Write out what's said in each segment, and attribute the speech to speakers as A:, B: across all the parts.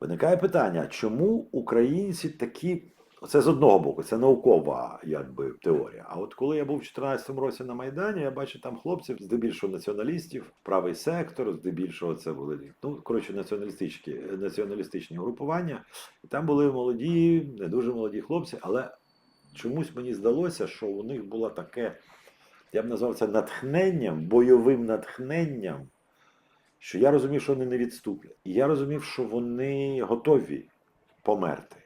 A: Виникає питання, чому українці такі. Це з одного боку, це наукова якби, теорія. А от коли я був у 2014 році на Майдані, я бачив там хлопців, здебільшого націоналістів, правий сектор, здебільшого це були ну, коротше, націоналістичні, націоналістичні групування. І там були молоді, не дуже молоді хлопці, але чомусь мені здалося, що у них було таке, я б назвав це натхненням, бойовим натхненням, що я розумів, що вони не відступлять. І я розумів, що вони готові померти.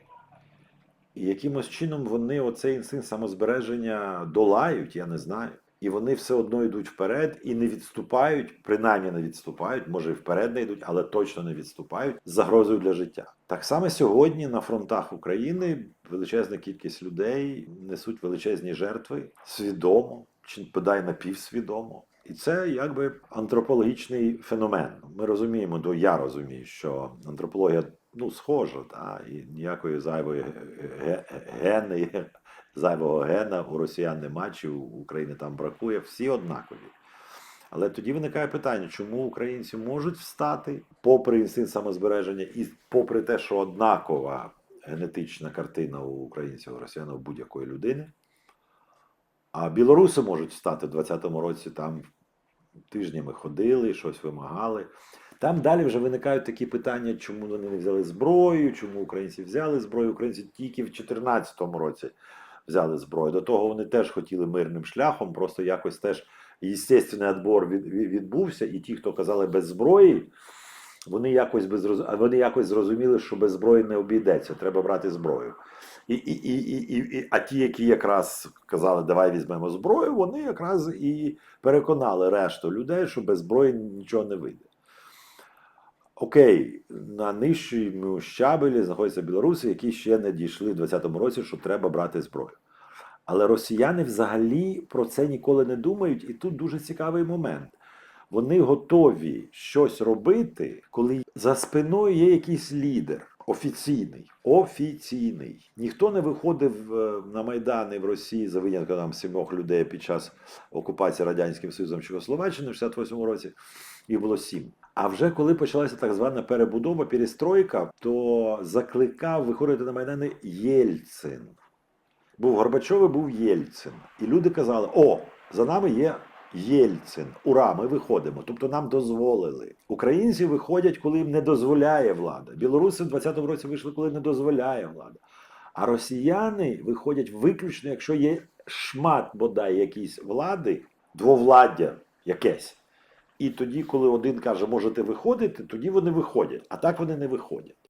A: І якимось чином вони оцей інстинкт самозбереження долають, я не знаю. І вони все одно йдуть вперед і не відступають, принаймні не відступають, може і вперед не йдуть, але точно не відступають з загрозою для життя. Так само сьогодні на фронтах України величезна кількість людей несуть величезні жертви свідомо чи бодай напівсвідомо. І це якби антропологічний феномен. Ми розуміємо, то я розумію, що антропологія ну, схожа, та, і ніякої зайвої ге- ге- гени, зайвого гена у росіян нема, чи у України там бракує, всі однакові. Але тоді виникає питання, чому українці можуть встати, попри інстинкт самозбереження, і попри те, що однакова генетична картина у українців, у росіян, у будь-якої людини. А білоруси можуть встати в 20-му році там тижнями ходили, щось вимагали. Там далі вже виникають такі питання, чому вони не взяли зброю, чому українці взяли зброю. Українці тільки в 2014 році взяли зброю. До того вони теж хотіли мирним шляхом, просто якось теж естественний відбор від, від- відбувся, і ті, хто казали без зброї, вони якось, без, роз- вони якось зрозуміли, що без зброї не обійдеться, треба брати зброю. І, і, і, і, і, а ті, які якраз казали, давай візьмемо зброю, вони якраз і переконали решту людей, що без зброї нічого не вийде. Окей, на нижчому щабелі знаходяться білоруси, які ще не дійшли в 2020 році, що треба брати зброю. Але росіяни взагалі про це ніколи не думають, і тут дуже цікавий момент. Вони готові щось робити, коли за спиною є якийсь лідер. Офіційний, офіційний. Ніхто не виходив е, на Майдани в Росії за винятком там сімох людей під час окупації Радянським Союзом Чехословаччини в 68-му році. Їх було сім. А вже коли почалася так звана перебудова, перестройка, то закликав виходити на Майдани Єльцин. Був Горбачов був Єльцин. І люди казали: о, за нами є Єльцин. Ура, ми виходимо. Тобто нам дозволили. Українці виходять, коли їм не дозволяє влада. Білоруси в 20-му році вийшли, коли не дозволяє влада. А росіяни виходять виключно, якщо є шмат бодай якісь влади, двовладдя якесь. І тоді, коли один каже, можете виходити, тоді вони виходять, а так вони не виходять.